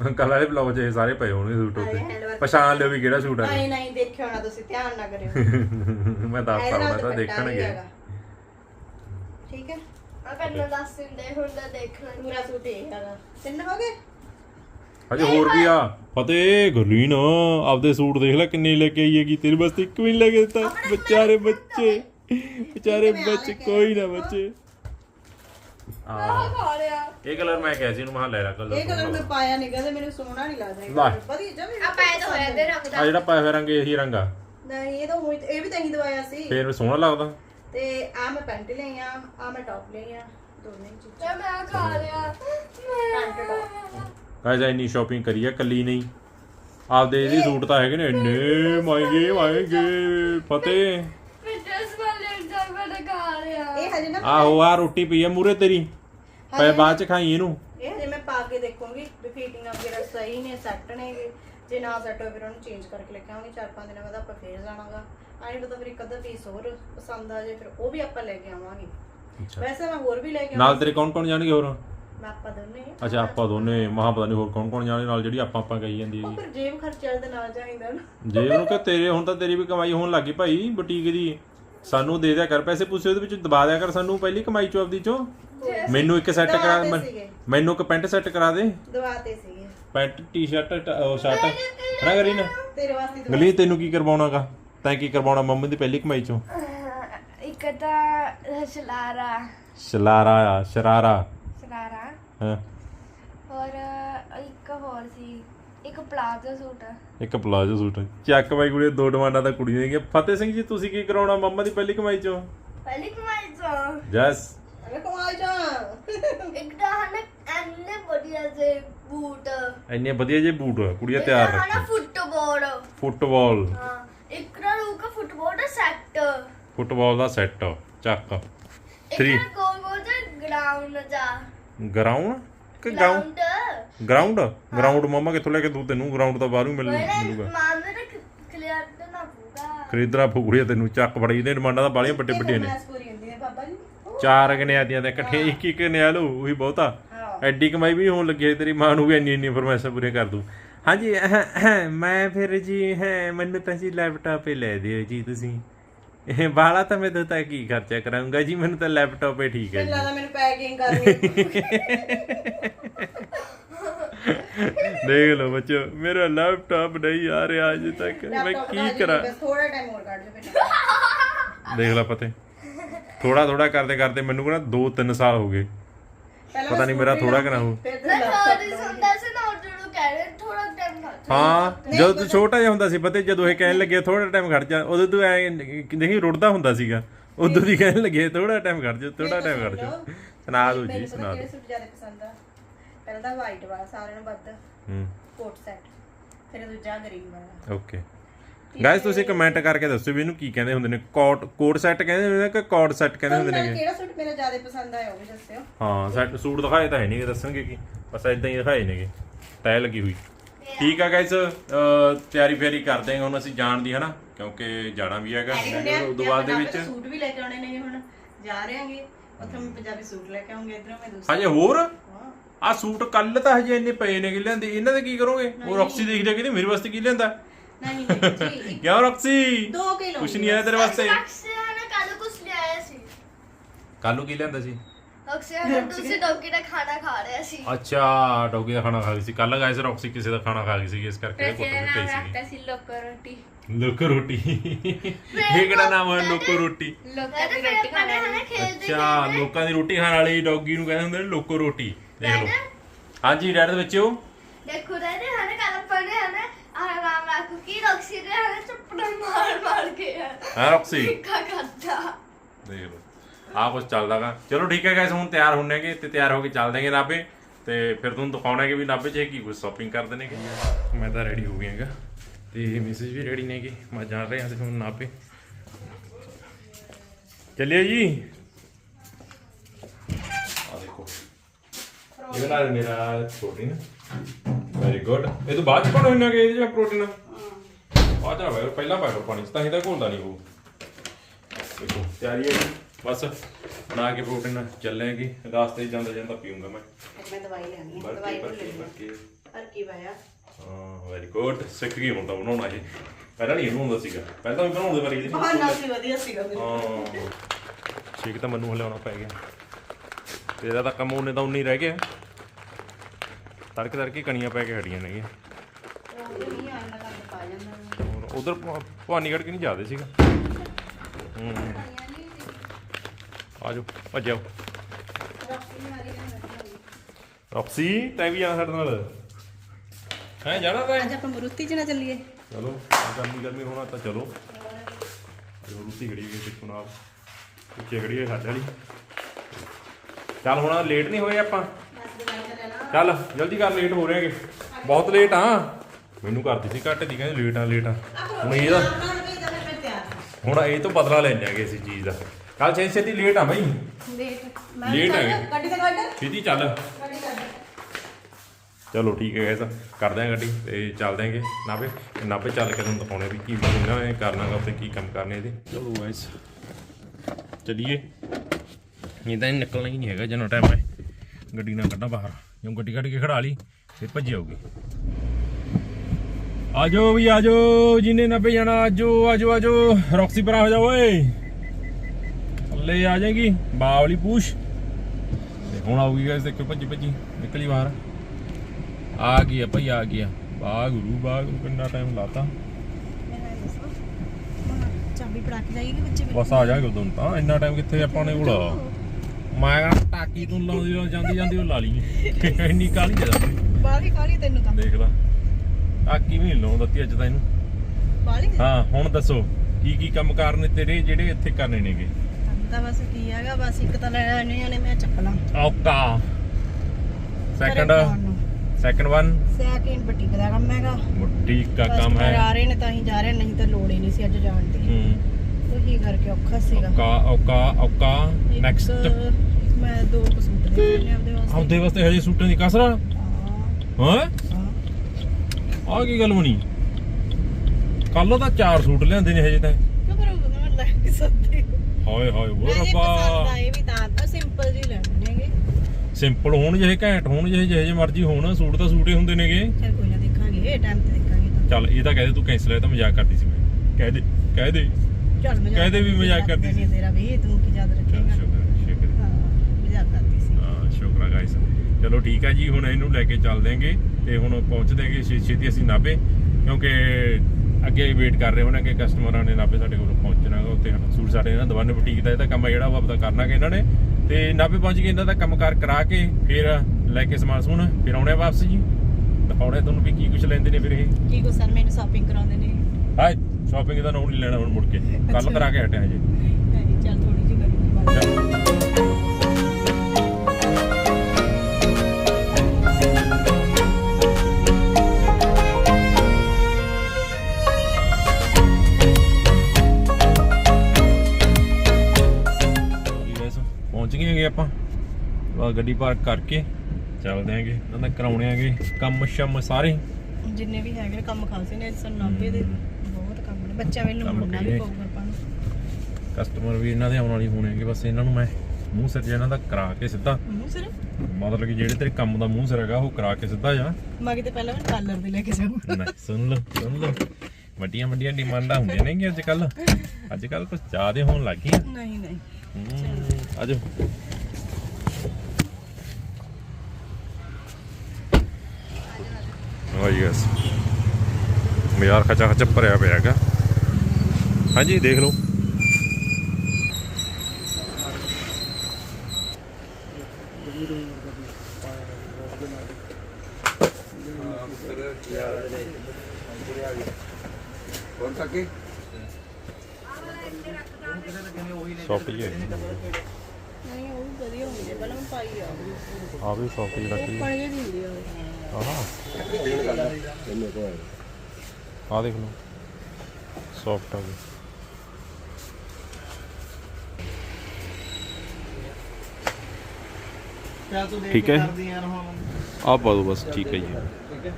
ਕੱਲ ਵਾਲੇ ਬਲੌਗ 'ਚ ਇਹ ਸਾਰੇ ਪਏ ਹੋਣਗੇ ਸੂਟ ਉੱਤੇ। ਪਛਾਣ ਲਿਓ ਵੀ ਕਿਹੜਾ ਸੂਟ ਆ ਨਹੀਂ ਨਹੀਂ ਦੇਖਿਓ ਨਾ ਤੁਸੀਂ ਧਿਆਨ ਨਾ ਕਰਿਓ। ਮੈਂ ਦੱਸਦਾ ਹਾਂ ਤਾਂ ਦੇਖਣਗੇ। ਠੀਕ ਹੈ? ਆ ਕੰਨਾ ਦੱਸ ਦਿੰਦੇ ਹੁਣ ਤਾਂ ਦੇਖ ਲਾਂਗੇ ਪੂਰਾ ਸੂਟ ਇਹ ਹੈਗਾ। ਤਿੰਨ ਹੋ ਗਏ? ਹਜੇ ਹੋਰ ਵੀ ਆ? ਫਤਿਹ ਗੁਰਲੀਨ ਆਪਦੇ ਸੂਟ ਦੇਖ ਲੈ ਕਿੰਨੇ ਲੈ ਕੇ ਆਈ ਹੈਗੀ। ਤੇਰੇ ਵਾਸਤੇ ਇੱਕ ਵੀ ਨਹੀਂ ਲੈ ਕੇ ਦਿੱਤਾ। ਵਿਚਾਰੇ ਬੱਚੇ। ਵਿਚਾਰੇ ਬੱਚੇ ਕੋਈ ਨਾ ਬੱਚੇ। ਆ ਖਾ ਲਿਆ। ਇਹ ਕਲਰ ਮੈਂ ਕਿਹਾ ਸੀ ਇਹਨੂੰ ਮਹਾ ਲੈ ਲੈ ਕਲਰ ਇਹ ਕਲਰ ਮੈਂ ਪਾਇਆ ਨਹੀਂ ਕਹਿੰਦੇ ਮੈਨੂੰ ਸੋਹਣਾ ਨਹੀਂ ਲੱਗਦਾ ਇਹ ਵਾਹ। colour। ਵਧੀਆ ਜਮੀ ਆ ਪਾਇਆ ਤਾਂ ਹੋਇਆ ਤੇ ਰੰਗ ਆ ਦਾ ਜਿਹੜਾ ਪਾਇਆ ਹੋਇਆ ਰੰਗ ਇਹੀ ਰੰਗ ਆ। ਨਹੀਂ ਇਹ ਤਾਂ ਉਹੀ- ਇਹ ਵੀ ਤਾਂ ਹੀ ਦਵਾਇਆ ਸੀ। ਫੇਰ ਵੀ ਸੋਹਣਾ ਲੱਗਦਾ। ਤੇ ਆ ਮੈਂ ਪੈਂਟ ਲਈ ਆ ਆ ਮੈਂ ਟੌਪ ਲਈ ਆ ਦੋਨੇ ਚੀਜ਼ਾਂ। ਤੇ ਮੈਂ ਖਾ ਲਿਆ। Pant top. ਗਾਇਸ ਇੰਨੀ ਸ਼ਾਪਿੰਗ ਕਰੀ ਆ ਕੱਲੀ ਨਹੀਂ। ਆਪਦੇ ਇਹਦੀ ਸੂਟ ਤਾਂ ਹੈਗੇ ਨੇ ਇੰਨੇ ਮਹਿੰਗੇ ਮਹਿੰਗੇ। ਫਤਿਹ ਫਿਟਨੈਸ ਵਾਲੇ ਜਰ ਮੈਂ ਖਾ ਲਿਆ ਇਹ ਹਜੇ ਨਾ ਆਹੋ ਆ ਰੋਟੀ ਪਈ ਆ ਮੂਰੇ ਤੇਰੀ। ਪੈ ਬਾਅਦ ਚ ਖਾਈ ਇਹਨੂੰ। ਇਹ ਹਜੇ ਮੈਂ ਪਾ ਕੇ ਦੇਖੂੰਗੀ ਵੀ ਫਿਟਿੰਗ ਵਗੈਰਾ ਸਹੀ ਨੇ ਸੈੱਟ ਨੇ। ਜੇ ਨਾ ਸੈੱਟ ਹੋਏ ਫਿਰ ਉਹਨੂੰ ਚੇਂਜ ਕਰਕੇ ਲੈ ਕੇ ਆਵਾਂਗੇ ਚਾਰ ਪੰਜ ਦਿਨਾਂ ਬਾਅਦ ਆਪਾਂ ਫੇਰ ਜਾਣਾਗਾ। ਆਈ ਪਤਾ ਫਿਰ ਇੱਕ ਅੱਧਾ ਪੀਸ ਹੋਰ ਪਸੰਦ ਆ ਜੇ ਫਿਰ ਉਹ ਵੀ ਆਪਾਂ ਲੈ ਕੇ ਆਵਾਂਗੇ। ਵੈਸੇ ਮੈਂ ਹੋਰ ਵੀ ਲੈ ਕੇ ਨਾਲ ਤੇਰੇ ਕੌਣ ਕੌਣ ਜਾਣਗੇ ਹੋਰ? ਮੈਂ ਆਪਾਂ ਦੋਨੇ। ਅੱਛਾ ਆਪਾਂ ਦੋਨੇ। ਮਹਾ ਪਤਾ ਨਹੀਂ ਹੋਰ ਕੌਣ ਕੌਣ ਜਾਣੇ ਨਾਲ ਜਿਹੜੀ ਆਪਾਂ ਆਪਾਂ ਕਹੀ ਜਾਂਦੀ ਉਹ ਹੈ ਫਿਰ ਜੇਬ ਖਰਚੇ ਵਾਲੇ ਦੇ ਨਾਲ ਚਾਹੀਦਾ ਨਾ। ਜੇ ਉਹਨੂੰ ਕਿ ਤੇਰੇ ਹੁਣ ਤਾਂ ਤੇਰੀ ਵੀ ਕਮਾਈ ਹੋਣ ਲੱਗੀ ਭਾਈ ਬੁਟੀਕ ਦੀ। ਸਾਨੂੰ ਦੇ ਦਿਆ ਕਰ ਪੈਸੇ ਪੂਸੇ ਉਹਦੇ ਵਿੱਚ ਦਬਾ ਦਿਆ ਕਰ ਸਾਨੂੰ ਪਹਿਲੀ ਕਮਾਈ ਚੋਂ ਆਪਦੀ ਚੋਂ। ਮੈਨੂੰ ਇੱਕ ਸੈੱਟ ਕਰਾ ਦਵਾਤੇ ਮੈਂ- ਸੀਗੇ। ਮੈਨੂੰ ਇੱਕ ਪੈਂਟ ਸੈੱਟ ਕਰਾ ਦੇ। ਦਵਾਤੇ ਸੀਗੇ। ਪੈਂਟ ਟੀ-ਸ਼ਰਟ ਉਹ ਸ਼ਰਟ ਨਾ ਕਰੀ ਨਾ ਤੇਰੇ ਵਾਸਤੇ ਦਵਾ ਗਲੀ ਤੈਨੂੰ ਕੀ ਕਰਵਾਉਣਾਗਾ? ਤੈਂ ਕੀ ਕਰਵਾਉਣਾ ਮੰਮੀ ਦੀ ਪਹਿਲੀ ਕਮਾਈ ਚੋਂ? ਇੱਕ ਤਾਂ ਸ਼ਲਾਰਾ। ਸ਼ਲਾਰਾ ਆ ਸ਼ਰਾਰਾ। ਸ਼ਲਾਰਾ। ਹਾਂ। ਔਰ ਇੱਕ ਹੋਰ ਸੀ। ਇੱਕ ਪਲਾਜ਼ੋ ਸੂਟ ਇੱਕ ਪਲਾਜ਼ੋ ਸੂਟ ਚੱਕ ਬਾਈ ਕੁੜੀ ਦੋ ਡਿਮਾਂਡਾਂ ਤਾਂ ਕੁੜੀਆਂ ਦੀਆਂ ਫਤਿਹ ਸਿੰਘ ਜੀ ਤੁਸੀਂ ਕੀ ਕਰਾਉਣਾ? ਮੰਮਾ ਦੀ ਪਹਿਲੀ ਕਮਾਈ ਚੋਂ? ਪਹਿਲੀ ਕਮਾਈ ਤੋਂ ਜੈਸ ਅਰੇ ਕਮਾਲ ਜਾ ਇੱਕ ਤਾਂ ਹਨ ਐਨੇ ਵਧੀਆ ਜੇ ਬੂਟ। ਇੰਨੇ ਵਧੀਆ ਜੇ ਬੂਟ ਕੁੜੀਆਂ ਤਿਆਰ ਹਨਾ ਰੱਖੀ। ਫੁੱਟਬਾਲ। ਫੁੱਟਬਾਲ। ਹਾਂ ਇੱਕ ਨਾ ਰੂਕਾ ਫੁੱਟਬਾਲ ਦਾ ਸੈੱਟ। ਫੁੱਟਬਾਲ ਦਾ ਸੈੱਟ ਚੱਕ। ਇੱਕ 3 ਨਾ ਗੋਲ ਗੋਲ ਜਿਹਾ ਗਰਾਊਂਡ ਜਾ ਗਰਾਊਂਡ? ਕਿ ਗਰਾਊਂਡ ਗਰਾਊਂਡ ਗਰਾਊਂਡ ਮੰਮਾ ਕਿੱਥੋਂ ਲੈ ਕੇ ਦੂ ਤੈਨੂੰ? ਗਰਾਊਂਡ ਤਾਂ ਬਾਹਰੋਂ ਹੀ ਮਿਲ ਮਿਲੂਗਾ ਮਾਮੇ ਨੇ ਕਲੀਅਰ ਤਾਂ ਨਾ ਪੂਗਾ ਖਰੀਦਣਾ ਫੁਗੜੀਆਂ ਤੈਨੂੰ ਚੱਕ ਫੜੀ ਇਹਦੇ ਡਿਮਾਂਡਾਂ ਤਾਂ ਬਾਲੀਆਂ ਵੱਡੇ ਵੱਡੀਆਂ ਨੇ। ਚਾਰ ਗਨਿਆਂ ਦੀਆਂ ਤੇ ਇਕੱਠੇ ਇੱਕ ਇੱਕ ਨਿਆ ਲਓ ਉਹੀ ਬਹੁਤਾ। ਐਡੀ ਕਮਾਈ ਵੀ ਹੋਣ ਲੱਗੀ ਤੇਰੀ ਮਾਂ ਨੂੰ ਵੀ ਇੰਨੀ ਇੰਨੀ ਇਨਫੋਰਮੇਸ਼ਨ ਪੂਰੀਆਂ ਕਰ ਦੂੰ ਹਾਂਜੀ ਮੈਂ ਫਿਰ ਜੀ ਹੈ ਮੈਨੂੰ ਤਾਂ ਜੀ ਲੈਪਟਾਪ ਹੀ ਲੈ ਦਿਓ ਜੀ ਤੁਸੀਂ। ਇਹ ਬਾਲਾ ਤਾਂ ਮੈਂ ਤਾਂ ਕੀ ਖਰਚਾ ਕਰਾਂਗਾ ਜੀ ਮੈਨੂੰ ਤਾਂ ਲੈਪਟਾਪ ਹੀ ਠੀਕ ਹੈ ਜੀ। ਮੈਨੂੰ ਪੈਕਿੰਗ ਕਰਨੀ ਦੇਖ ਲਓ ਬੱਚੋ ਮੇਰਾ ਲੈਪਟਾਪ ਨਹੀਂ ਆ ਰਿਹਾ ਅਜੇ ਤੱਕ। ਮੈਂ ਕੀ ਕਰਾਂ? ਬਸ ਥੋੜਾ ਟਾਈਮ ਹੋਰ ਕੱਢ ਦਿਓ ਫਿਰ ਦੇਖ ਲੈ ਪਤੇ। ਥੋੜਾ ਥੋੜਾ ਕਰਦੇ ਕਰਦੇ ਮੈਨੂੰ ਕਹਿੰਦਾ 2-3 ਸਾਲ ਹੋ ਗਏ। ਪਤਾ ਨਹੀਂ ਮੇਰਾ ਥੋੜਾ ਕਿੰਨਾ ਕਹਿ ਖਾ ਹਾਂ ਜਦੋਂ ਤੂੰ ਛੋਟਾ ਜਿਹਾ ਹੁੰਦਾ ਸੀ ਪਤੇ ਜਦੋਂ ਇਹ ਕਹਿਣ ਲੱਗੇ ਥੋੜਾ ਟਾਈਮ ਖੜ ਜਾ ਉਦੋਂ ਤੂੰ ਐ ਦੇਖੀ ਰੁੜਦਾ ਹੁੰਦਾ ਸੀਗਾ। ਉਦੋਂ ਦੀ ਕਹਿਣ ਲੱਗੇ ਥੋੜਾ ਟਾਈਮ ਖੜ ਜਾ ਥੋੜਾ ਟਾਈਮ ਖੜ ਜਾ। ਸੁਣਾ। ਦੋ ਜੀ ਸੁਣਾ ਦੋ ਸੂਟ ਜ਼ਿਆਦਾ ਪਸੰਦ ਆ ਪਹਿਲਾਂ ਤਾਂ ਵਾਈਟ ਵਾਲਾ ਸਾਰਿਆਂ ਨੂੰ ਵੱਧ ਹੂੰ। ਕੋਟ ਸੈਟ ਫਿਰ ਦੂਜਾ ਗ੍ਰੀਨ ਵਾਲਾ। ਓਕੇ ਗਾਇਸ ਤੁਸੀਂ ਕਮੈਂਟ ਕਰਕੇ ਦੱਸੋ ਵੀ ਇਹਨੂੰ ਕੀ ਕਹਿੰਦੇ ਹੁੰਦੇ ਨੇ ਕੋਟ ਕੋਟ ਸੈੱਟ ਕਹਿੰਦੇ ਹੁੰਦੇ ਨੇ ਕਿ ਕੋਟ ਸੈੱਟ ਕਹਿੰਦੇ ਹੁੰਦੇ ਨੇ ਕਿਹੜਾ ਸੂਟ ਮੇਰਾ ਜ਼ਿਆਦਾ ਪਸੰਦ ਆਇਆ ਉਹ ਵੀ ਦੱਸਿਓ। ਹਾਂ ਸੈੱਟ ਸੂਟ ਦਿਖਾਏ ਤਾਂ ਹੈ ਨਹੀਂ ਦੱਸਣਗੇ ਕੀ? ਬਸ ਇਦਾਂ ਹੀ ਦਿਖਾਏ ਨੇਗੇ। ਤੈ ਲੱਗੀ ਹੋਈ। ਠੀਕ ਆ ਗਾਇਸ ਤਿਆਰੀ ਫੇਰੀ ਕਰਦੇ ਹਾਂ ਹੁਣ ਅਸੀਂ ਜਾਣ ਦੀ ਹਨਾ? ਕਿਉਂਕਿ ਜਾਣਾ ਵੀ ਹੈਗਾ। ਉਸ ਤੋਂ ਬਾਅਦ ਦੇ ਵਿੱਚ। ਸੂਟ ਵੀ ਲੈ ਕੇ ਆਉਣੇ ਨੇ ਹੁਣ। ਜਾ ਰਹੇ ਉੱਥੇ ਮੈਂ ਪੰਜਾਬੀ ਸੂਟ ਲੈ ਕੇ ਆਉਂਗੇ ਇਧਰੋਂ ਮੈਂ ਦੂਸਰਾ ਹਜੇ ਹੋਰ? ਹਾਂ ਆ ਸੂਟ ਕੱਲ ਤਾਂ ਹਜੇ ਇੰਨੇ ਪਏ ਨੇ ਕਿ ਲਿਆਂਦੇ ਇਹਨਾਂ ਦੇ ਕੀ ਕਰੋਗੇ? ਉਹ ਰੌਕਸੀ ਦੇਖ ਲਿਆ ਕਿ ਮੇਰੇ ਵਾਸਤੇ ਕੀ ਲਿਆਂਦਾ ਨਹੀਂ ਨਹੀਂ ਜੀ। ਕਿਉਂ ਰੌਕਸੀ? ਦੋ ਕਿਲੋ ਕੁਛ ਨਹੀਂ ਆਇਆ ਤੇਰੇ ਵਾਸਤੇ। ਅਕਸਰ ਹਨਾ ਕੱਲ ਕੁਛ ਲਿਆਇਆ ਸੀ। ਕੱਲੂ ਕੀ ਲਿਆਂਦਾ ਸੀ? ਅਕਸਰ ਤੁਸੀਂ ਡੋਗੀ ਦਾ ਖਾਣਾ ਖਾ ਰਿਹਾ ਸੀ। ਅੱਛਾ ਡੌਗੀ ਦਾ ਖਾਣਾ ਖਾ ਗਈ ਸੀ। ਕੱਲ ਗਾਇਸ ਰੌਕਸੀ ਕਿਸੇ ਦਾ ਖਾਣਾ ਖਾ ਗਈ ਸੀ ਇਸ ਕਰਕੇ ਇਹ ਕੁੱਟ ਵੀ ਪਈ ਸੀ ਸੀ ਲੋਕੋ ਰੋਟੀ। ਲੋਕੋ ਰੋਟੀ। ਇਹ ਕਿਹੜਾ ਨਾਮ ਹੈ? ਲੋਕੋ ਰੋਟੀ। ਲੋਕਾਂ ਦੀ ਫਿਰ ਰੋਟੀ ਆਪਾਂ ਨੇ ਖਾਣਾ ਹਨਾ ਖੇਲਦੇ ਅੱਛਾ ਲੋਕਾਂ ਦੀ ਰੋਟੀ ਖਾਣ ਵਾਲੀ ਡੌਗੀ ਨੂੰ ਕਹਿੰਦੇ ਹੁੰਦੇ ਨੇ ਲੋਕੋ ਰੋਟੀ। ਦੇਖ ਲਓ। ਹਾਂਜੀ ਡੈਡ ਦੇ ਬੱਚਿਓ ਦੇਖੋ ਰਹੇ ਹਨਾ ਕੱਲ ਆਪਾਂ ਨੇ ਹਨਾ ਆਰਾਮ ਨਾਲ ਕੁਕੀ ਰੋਕਸੀ ਦੇ ਹਨਾ ਚੱਪੜਾ ਮਾਰ ਮਾਰ ਕੇ ਹਾਂ ਰੌਕਸੀ? ਕਾ ਕਰਦਾ। ਦੇਖ ਲਓ। ਆ ਕੁਝ ਚੱਲਦਾਗਾ ਚਲੋ ਠੀਕ ਹੈ ਗਾਇਸ ਹੁਣ ਤਿਆਰ ਹੋਣੇਗੇ ਤੇ ਤਿਆਰ ਹੋ ਕੇ ਚੱਲ ਦੇਂਗੇ ਨਾਭੇ। ਤੇ ਫਿਰ ਤੁਹਾਨੂੰ ਦਿਖਾਉਣਾ ਕਿ ਵੀ ਨਾਭੇ 'ਚ ਕੀ ਕੁਝ ਸ਼ਾਪਿੰਗ ਕਰਦੇ ਨੇਗੇ। ਮੈਂ ਤਾਂ ਰੈਡੀ ਹੋ ਗਿਆ ਹੈਗਾ ਤੇ ਮਿਸਿਸ ਵੀ ਰੈਡੀ ਨੇਗੇ। ਮੈਂ ਜਾ ਰਿਹਾ ਹਾਂ ਹੁਣ ਨਾਭੇ। ਚੱਲਿਏ ਜੀ ਆ ਦੇਖੋ ਇਹ ਨਾਲ ਮੇਰਾ ਪ੍ਰੋਟੀਨ ਵੈਰੀ ਗੁੱਡ ਇਹ ਤੋਂ ਬਾਅਦ ਚ ਪਾਉਣਾ ਇਹਨਾਂ ਕੇ ਇਹਦੇ ਚ ਪ੍ਰੋਟੀਨ ਆ। ਜਾ ਵੇ ਪਹਿਲਾਂ ਪਾ ਲਓ ਪਾਣੀ 'ਚ, ਤਾਂ ਹੀ ਤਾਂ ਘੋਲਦਾ ਨਹੀਂ ਉਹ। ਦੇਖੋ ਤਿਆਰੀ ਹੈ ਜੀ। ਬਸ ਬਣਾ ਕੇ ਪ੍ਰੋਟੀਨ ਚੱਲਾਂਗੇ ਰਾਸਤੇ 'ਚ ਜਾਂਦਾ ਜਾਂਦਾ ਪੀਊਂਗਾ ਮੈਂ। ਮੈਂ ਦਵਾਈ ਲੈਣੀ ਹੈ ਬਰਕੇ ਦਵਾਈ ਭੁੱਲ ਬਰਕੇ ਗਈ ਬਰਕੇ ਹਰ ਕੀ। ਪਾਇਆ। ਹਾਂ ਵੈਰੀ ਗੁੱਡ ਸਿੱਖ ਗਈ ਹੁਣ ਤਾਂ ਬਣਾਉਣਾ ਇਹ। ਪਹਿਲਾਂ ਨਹੀਂ ਬਣਾਉਂਦਾ ਸੀਗਾ। ਪਹਿਲਾਂ ਤਾਂ ਮੈਂ ਬਣਾਉਂਦੇ ਵਾਰੀ ਬਹਾਨਾ ਸੀ ਵਧੀਆ ਸੀਗਾ ਮੇਰੇ ਹਾਂ। ਠੀਕ ਤਾਂ ਮੈਨੂੰ ਹਲਿਆਉਣਾ ਪੈ ਗਿਆ। ਤੇਰਾ ਤਾਂ ਕੰਮ ਉਹਨੇ ਤਾਂ ਉਨੀ ਰਹਿ ਗਿਆ। ਤੜਕੇ ਤੜਕੇ ਕਣੀਆਂ ਪੈ ਕੇ ਹਟੀਆਂ ਨੇਗੀਆਂ। ਉਹ ਨਹੀਂ ਆਇਆ ਤਾਂ ਪਾ ਜਾਂਦਾ ਉਧਰ ਭਵਾਨੀਗੜ੍ਹ ਕਿ ਨਹੀਂ ਜਾਂਦੇ ਸੀਗਾ? ਹੂੰ। ਆਜੋ ਭੱਜਿਓ। ਰੌਕਸੀ ਤੈਂ ਵੀ ਜਾਣਾ ਸਾਡੇ ਨਾਲ। ਹੈ ਜਾਣਾ ਤੈਂ? ਅੱਜ ਆਪਾਂ ਮਰੂਤੀ ਚ ਨਾ ਚੱਲੀਏ। ਚਲੋ ਗਰਮੀ ਗਰਮੀ ਹੋਣਾ ਤਾਂ ਚਲੋ। ਜੋ ਰੁੱਤੀ ਖੜੀ ਗਈ ਦੇਖੋ ਨਾਲ। ਪਿੱਛੇ ਖੜੀ ਹੈ ਸਾਡੇ ਵਾਲੀ। ਚੱਲ ਹੁਣ ਲੇਟ ਨਹੀਂ ਹੋਏ ਆਪਾਂ। ਚੱਲ ਜਲਦੀ ਕਰ ਲੇਟ ਹੋ ਰਹੇ ਹੈਗੇ ਬਹੁਤ ਲੇਟ ਆ। ਮੈਨੂੰ ਕਰਦੀ ਸੀ ਘੱਟ ਦੀ ਕਹਿੰਦੇ ਲੇਟ ਆ ਲੇਟ ਆ। ਹੁਣ ਇਹਦਾ ਹੁਣ ਇਹ ਤੋਂ ਬਦਲਾ ਲੈਣੇ ਆਗੇ ਇਸ ਚੀਜ਼ ਦਾ। ਕੱਲ ਛੇ ਛੇਤੀ ਲੇਟ ਆ ਬਾਈ। ਲੇਟ ਲੇਟ ਆ ਗਏ। ਗੱਡੀ ਤੇ ਕੱਢ ਛੇਤੀ ਚੱਲ। ਗੱਡੀ ਚਲੋ ਠੀਕ ਹੈ ਗਾਇਸ ਕਰਦੇ ਆਂ ਗੱਡੀ ਤੇ ਚੱਲਦੇ ਆਂਗੇ ਨਾਭੇ ਤੇ ਨਾਭੇ ਚੱਲ ਕੇ ਤੁਹਾਨੂੰ ਦਿਖਾਉਣੇ ਵੀ ਕੀ ਵੀ ਇਹਨਾਂ ਨੇ ਕਰਨਾਗਾ ਉੱਥੇ ਕੀ ਕੰਮ ਕਰਨੇ ਇਹਦੇ। ਚਲੋ ਗਾਇਸ ਚਲਿਏ। ਇਹ ਤਾਂ ਨਿਕਲਣਾ ਹੀ ਨਹੀਂ ਹੈਗਾ ਜਨੋ ਟਾਈਮ ਹੈ ਗੱਡੀ ਨਾ ਕੱਢਾਂ ਬਾਹਰ। ਜਿਉਂ ਗੱਡੀ ਕੱਢ ਕੇ ਖੜਾ ਲਈ ਫਿਰ ਭੱਜੀ ਆਊਗੀ। ਆਜੋ ਵੀ ਆਜੋ ਜਿਨੇ ਨਾਭੇ ਜਾਣਾ ਆਜੋ ਆਜੋ ਆਜੋ। ਰੌਕਸੀ ਪਰਾਂ ਹੋ ਜਾ ਓਏ। ਥੱਲੇ ਆ ਜਾਏਗੀ ਬਾਵਲੀ ਪੂਛ। ਤੇ ਹੁਣ ਆਊਗੀ ਗਾਇਸ ਦੇਖੋ ਭੱਜੀ ਭੱਜੀ ਨਿਕਲੀ ਬਾਹਰ। ਆ ਗਿਆ ਭਾਈ ਆ ਗਿਆ ਵਾਹ ਗੁਰੂ ਵਾਹ ਗੁਰੂ ਕਿੰਨਾ ਟਾਈਮ ਲਾਤਾ। ਚਾਬੀ ਫੜਾ ਕੇ ਜਾਈਏ ਬੱਚੇ ਬਸ ਆ ਜਾਗੇ ਉਦੋਂ ਤਾਂ ਇੰਨਾ ਟਾਈਮ ਕਿੱਥੇ ਆਪਾਂ ਨੇ ਕੋਲ? ਮੈਂ ਕਹਾਂ ਟਾਕੀ ਤੂੰ ਲਾਉਂਦੀ ਰਹੋ ਜਾਂਦੀ ਜਾਂਦੀ ਉਹ ਲਾ ਲਈ। ਇੰਨੀ ਕਾਲੀ ਜ਼ਿਆਦਾ ਬਾਲੀ ਕਾਲੀ ਤੈਨੂੰ ਤਾਂ। ਦੇਖ ਲਾ। ਟਾਕੀ ਵੀ ਨਹੀਂ ਲਾਉਣ ਦਿੱਤੀ ਅੱਜ ਤਾਂ ਇਹਨੂੰ। ਬਾਲੀ ਹਾਂ ਹੁਣ ਦੱਸੋ ਕੀ ਕੀ ਕੰਮ ਕਰਨੇ ਤੇਰੇ ਜਿਹੜੇ ਇੱਥੇ ਕਰਨੇ ਨੇਗੇ? ਤਾਂ ਬਸ ਕੀ ਹੈਗਾ ਬਸ ਇੱਕ ਤਾਂ ਲੈਣੇ ਨੇ ਮੈਂ ਚੱਕ ਲਾਂ Oka second second one second boutique ਦਾ ਕੰਮ ਹੈਗਾ। ਮੁੱਟੀ ਕਾ ਕੰਮ Customer ਹੈ ਆ ਰਹੇ ਨੇ ਤਾਂ ਹੀ ਜਾ ਰਹੇ ਨਹੀਂ ਤਾਂ ਲੋੜ ਹੀ ਨਹੀਂ ਸੀ ਅੱਜ ਜਾਣ ਦੀ। ਹੂੰ। ਉਹੀ ਕਰਕੇ ਔਖਾ ਸੀਗਾ। ਓਕਾ ਓਕਾ ਇੱਕ ਨੈਕਸਟ ਮੈਂ ਦੋ ਕੁ ਸੂਟ ਦੇਖਣੇ ਆਪਦੇ ਵਾਸਤੇ। ਆਪਦੇ ਵਾਸਤੇ ਹਜੇ ਸੂਟਾਂ ਦੀ ਕਸਰਾ ਹਾਂ। ਹਾਂ? ਹਾਂ। ਆ ਕੀ ਗੱਲ ਬਣੀ? ਕੱਲ ਤਾਂ ਚਾਰ ਸੂਟ ਲਿਆਂਦੇ ਨੇ ਹਜੇ ਤਾਂ। ਕਿਉਂ ਪਰ ਮੈਂ ਲੈ ਨਹੀਂ ਸਕਦੀ। ਹਾਏ ਹਾਏ ਉਹ ਇਹ ਰੱਬਾ ਆਏ ਵੀ ਤਾਂ ਤਾਂ ਸਿੰਪਲ ਜੀ ਲੈਣੇ ਨੇਗੇ। ਸਿੰਪਲ ਹੋਣ ਜਿਹੇ ਘੈਂਟ ਹੋਣ ਜਿਹੇ ਜਿਹੇ ਮਰਜ਼ੀ ਹੋਣ ਸੂਟ ਤਾਂ ਸੂਟ ਹੀ ਹੁੰਦੇ ਨੇਗੇ। ਚਲ ਕੋਈ ਨਾ ਦੇਖਾਂਗੇ ਟਾਈਮ ਤੇ ਦੇਖਾਂਗੇ ਤਾਂ। ਚੱਲ ਇਹ ਤਾਂ ਕਹਿ ਦੇ ਤੂੰ ਕੈਂਸਲ ਹੈ ਤਾਂ ਮਜ਼ਾਕ ਕਰਦੀ ਸੀ ਮੈਂ। ਕਹਿ ਦੇ ਕਹਿ ਦੇ। ਚੱਲ ਮਜ਼ਾਕ ਕਹਿ ਦੇ ਵੀ ਮਜ਼ਾਕ ਕਰਦੀ ਸੀ। ਤੇਰਾ ਵੀ ਤੂੰ ਕੀ ਯਾਦ ਰੱਖੇਗਾ ਸ਼ੁਕਰ ਸ਼ੁਕਰ ਹਾਂ ਮਜ਼ਾਕ ਕਰਦੀ ਸੀ ਹਾਂ ਸ਼ੁਕਰ ਆ ਗਾਇਸ ਚਲੋ ਠੀਕ ਹੈ ਜੀ ਹੁਣ ਇਹਨੂੰ ਲੈ ਕੇ ਚੱਲ ਦੇਂਗੇ ਤੇ ਹੁਣ ਪਹੁੰਚ ਦੇਂਗੇ ਛੇਤੀ ਅਸੀਂ ਨਾਭੇ ਕਿਉਂਕਿ ਅੱਗੇ ਵੇਟ ਕਰ ਰਹੇ ਹੋਣੇ ਕਿ ਕਸਟਮਰਾਂ ਨੇ ਨਾਭੇ ਸਾਡੇ ਕੋਲ ਪਹੁੰਚਣਾ ਗਾ ਉੱਥੇ ਸੂਟ ਸਾਡੇ ਇਹਨਾਂ ਦਵਾਨੇ ਬੁਟੀਕ ਦਾ ਇਹਦਾ ਕੰਮ ਜਿਹੜਾ ਉਹ ਆਪਦਾ ਕਰਨਾ ਕਿ ਇਹਨਾਂ ਨੇ। ਤੇ ਨਾਭੇ ਪਹੁੰਚ ਕੇ ਇਹਨਾਂ ਦਾ ਕੰਮਕਾਰ ਕਰਾ ਕੇ ਫਿਰ ਲੈ ਕੇ ਸਮਾਨ ਸਮੂਨ ਫਿਰ ਆਉਣੇ ਵਾਪਸ ਜੀ। ਦਿਖਾਉਣੇ ਤੁਹਾਨੂੰ ਵੀ ਕੀ ਕੁਝ ਲੈਂਦੇ ਨੇ ਫਿਰ ਇਹ। ਕੀ ਕੋ ਸਰ ਮੈਨੂੰ ਸ਼ਾਪਿੰਗ ਕਰਾਉਂਦੇ ਨੇ। ਹਾਏ ਸ਼ਾਪਿੰਗ ਦਾ ਨਾਮ ਨਹੀਂ ਲੈਣਾ ਹੁਣ ਮੁੜ ਕੇ। ਕੱਲ ਕਰਾ ਕੇ ਹਟਿਆ ਜੀ ਗੱਡੀ ਪਾਰਕ ਕਰਕੇ ਚੱਲਦੇ ਆਂਗੇ ਉਹਨਾਂ ਦਾ ਕਰਾਉਣੇ ਆਂਗੇ ਕੰਮ ਸ਼ਮ ਸਾਰੇ। ਜਿੰਨੇ ਵੀ ਹੈਗੇ ਨੇ ਕੰਮ ਖਾਸੇ ਨੇ ਸਨ ਨਾਭੇ ਦੇ ਬਹੁਤ ਕੰਮ ਨੇ। ਬੱਚਾ ਮੈਨੂੰ ਕੰਮ ਮੁੜਨਾ ਕਰੀਏ। ਵੀ ਪਊਗਾ ਆਪਾਂ ਨੂੰ। ਕਸਟਮਰ ਵੀ ਇਹਨਾਂ ਦੇ ਆਉਣ ਵਾਲੀ ਹੋਣੇ ਹੈਗੇ ਬਸ ਇਹਨਾਂ ਨੂੰ ਮੈਂ ਮੂੰਹ ਸਿਰ ਜਿਹਾ ਇਹਨਾਂ ਦਾ ਕਰਾ ਕੇ ਸਿੱਧਾ। ਮੂੰਹ ਸਿਰ? ਮਤਲਬ ਕਿ ਜਿਹੜੇ ਤੇਰੇ ਕੰਮ ਦਾ ਮੂੰਹ ਸਿਰ ਹੈਗਾ ਉਹ ਕਰਾ ਕੇ ਸਿੱਧਾ ਜਾ। ਮੈਂ ਕਿਤੇ ਪਹਿਲਾਂ ਮੈਂ ਪਾਰਲਰ ਦੇ ਲੈ ਕੇ ਜਾਊਂ। ਨਾ ਸੁਣ ਲਓ ਸੁਣ ਲਓ ਵੱਡੀਆਂ ਵੱਡੀਆਂ ਡਿਮਾਂਡਾਂ ਹੁੰਦੀਆਂ ਨੇ ਅੱਜ ਕੱਲ ਅੱਜ ਕੱਲ ਕੁਝ ਜ਼ਿਆਦਾ ਹੋਣ ਲੱਗ ਗਈਆਂ। ਨਹੀਂ ਨਹੀਂ। ਆਜੋ ਵਾਹ ਯਸ ਬਾਜ਼ਾਰ ਖਚਾ ਖਚ ਭਰਿਆ ਪਿਆ ਹੈਗਾ। ਹਾਂਜੀ ਦੇਖ ਲਓ। ਸੌਫਟ ਹੀ ਹੈ। ਨਹੀਂ ਉਹ ਵਧੀਆ ਹੁੰਦੀ ਹੈ ਪਹਿਲਾਂ ਮੈਂ ਪਾਈ ਆ ਆ ਵੀ ਸੌਫਟ ਹੀ ਰੱਖੀ ਪੜ ਜੇ ਦਿੰਦੀ ਆ ਆਹਾ ਤੈਨੂੰ ਕੋਈ ਆ ਦੇਖ ਲਓ। ਸੌਫਟ ਆ ਗਈ। ਠੀਕ ਹੈ। ਆ ਪਾ ਦੋ ਬਸ, ਠੀਕ ਹੈ ਜੀ।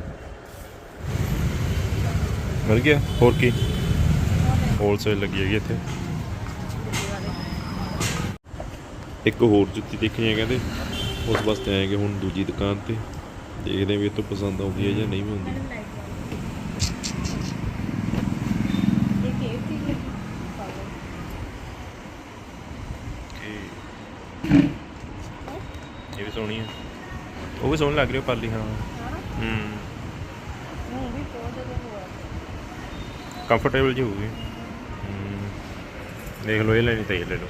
ਮਿਲ ਗਿਆ? ਹੋਰ ਕੀ? ਹੋਲਸੇਲ ਲੱਗੀ ਹੈਗੀ ਇੱਥੇ। ਇੱਕ ਹੋਰ ਜੁੱਤੀ ਦੇਖਣੀ ਹੈ ਕਹਿੰਦੇ। ਉਸ ਵਾਸਤੇ ਆਏਗੇ ਹੁਣ ਦੂਜੀ ਦੁਕਾਨ ਤੇ। ਦੇਖਦੇ ਵੀ ਇਹ ਤੋਂ ਪਸੰਦ ਆਉਂਦੀ ਹੈ ਜਾਂ ਨਹੀਂ ਆਉਂਦੀ। ਇਹ ਕੀ ਸੀ ਇਹ ਵੀ ਸੋਹਣੀ ਹੈ ਉਹ ਵੀ ਸੋਹਣੀ ਲੱਗ ਰਹੀ ਹੈ ਪਾਲੀ ਹਾਂ। ਹੂੰ। ਉਹ ਵੀ ਬਹੁਤ ਜ਼ਿਆਦਾ ਹੋਆ ਕੰਫਰਟੇਬਲ ਜੀ ਹੋਊਗੀ। ਹੂੰ। ਦੇਖ ਲਓ ਇਹ ਲੈਣੀ ਤਾਂ ਇਹ ਲੈ ਲਓ